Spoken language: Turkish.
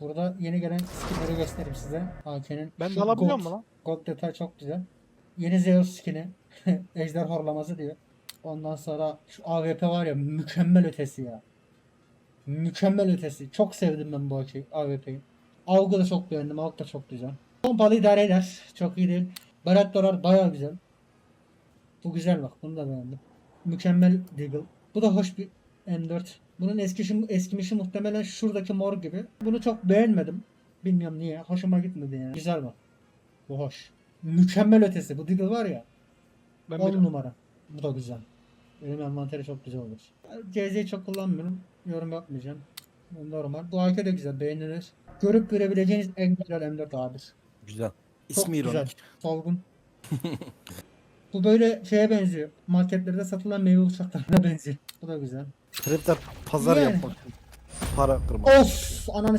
Burada yeni gelen skinleri göstereyim size. AK'nin Ben de alabiliyor gold- muyum lan? Gold detay çok güzel. Yeni Zeus skin'i. Ejder horlaması diyor. Ondan sonra şu AWP var ya mükemmel ötesi ya. Mükemmel ötesi. Çok sevdim ben bu AWP'yi. Avgı da çok beğendim. Avg da çok güzel. Pompalı idare eder. Çok iyi değil. Berat Dorar baya güzel. Bu güzel bak. Bunu da beğendim. Mükemmel Deagle. Bu da hoş bir M4. Bunun eskişi, eskimişi muhtemelen şuradaki mor gibi. Bunu çok beğenmedim. Bilmiyorum niye. Hoşuma gitmedi yani. Güzel bak. Bu hoş. Mükemmel ötesi. Bu Deagle var ya. Ben 10 biliyorum. numara. Bu da güzel. Benim envanteri çok güzel olur. CZ'yi çok kullanmıyorum. Yorum yapmayacağım. Bu Normal. Bu AK de güzel. Beğenilir. Görüp görebileceğiniz en güzel M4 abidir. Güzel. Çok İsmi güzel. ironik. Solgun. Bu böyle şeye benziyor. Marketlerde satılan meyve uçaklarına benziyor. Bu da güzel. Trap'te pazar Yani. yapmak. Para kırmak. Of! Ananı